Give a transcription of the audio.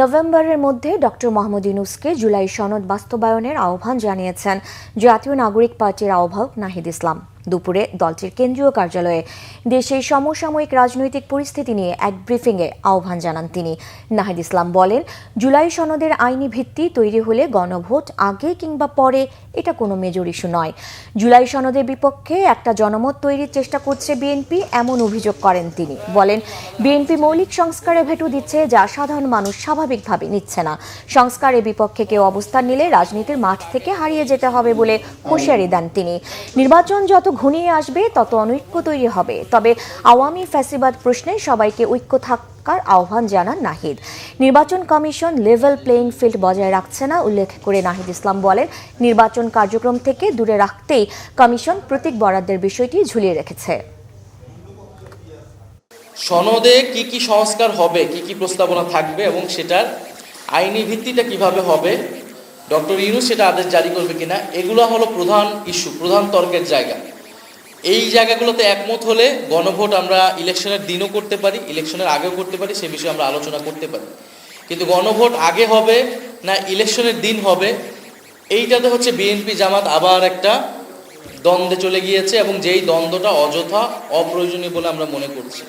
নভেম্বরের মধ্যে ডক্টর মোহাম্মদ ইউনুসকে জুলাই সনদ বাস্তবায়নের আহ্বান জানিয়েছেন। জাতীয় নাগরিক পার্টির আহ্বায়ক নাহিদ ইসলাম। দুপুরে দলটির কেন্দ্রীয় কার্যালয়ে। দেশের সমসাময়িক রাজনৈতিক পরিস্থিতি নিয়ে এক ব্রিফিংয়ে আহ্বান জানান তিনি। নাহিদ ইসলাম বলেন, জুলাই সনদের আইনি ভিত্তি তৈরি হলে গণভোট আগে কিংবা পরে এটা কোনো মেজর ইস্যু নয়। জুলাই সনদের বিপক্ষে একটা জনমত তৈরির চেষ্টা করছে বিএনপি, এমন অভিযোগ করেন তিনি। বলেন, বিএনপি মৌলিক সংস্কারে ভেটু দিচ্ছে যা সাধারণ মানুষ স্বাভাবিকভাবে নিচ্ছে না। সংস্কারের বিপক্ষে কেউ অবস্থান নিলে রাজনীতির মাঠ থেকে হারিয়ে যেতে হবে বলে হুঁশিয়ারি দেন তিনি। নির্বাচন যত ঘনিয়ে আসবে, তত অনৈক্য তৈরি হবে। তবে আওয়ামী ফ্যাসিবাদ প্রশ্নে সবাইকে ঐক্য থাকার আহ্বান জানান নাহিদ। নির্বাচন কমিশন লেভেল প্লেইং ফিল্ড বজায় রাখছে না, উল্লেখ করে নাহিদ ইসলাম বলেন, নির্বাচন কার্যক্রম থেকে দূরে রাখতেই কমিশন প্রতীক বরাদ্দের বিষয়টি ঝুলিয়ে রেখেছে। সনদে কি কি সংস্কার হবে, কি কি প্রস্তাবনা থাকবে এবং সেটার আইনি ভিত্তিটা কীভাবে হবে, ডক্টর ইউনুস সেটা আদেশ জারি করবে কিনা, এগুলো হলো প্রধান ইস্যু, প্রধান তর্কের জায়গা। এই জায়গাগুলোতে একমত হলে গণভোট আমরা ইলেকশনের দিনও করতে পারি, ইলেকশনের আগেও করতে পারি, সে বিষয়ে আমরা আলোচনা করতে পারি। কিন্তু গণভোট আগে হবে না ইলেকশনের দিন হবে, এইটাতে হচ্ছে বিএনপি জামাত আবার একটা দ্বন্দ্বে চলে গিয়েছে এবং যেই দ্বন্দ্বটা অযথা, অপ্রয়োজনীয় বলে আমরা মনে করছি।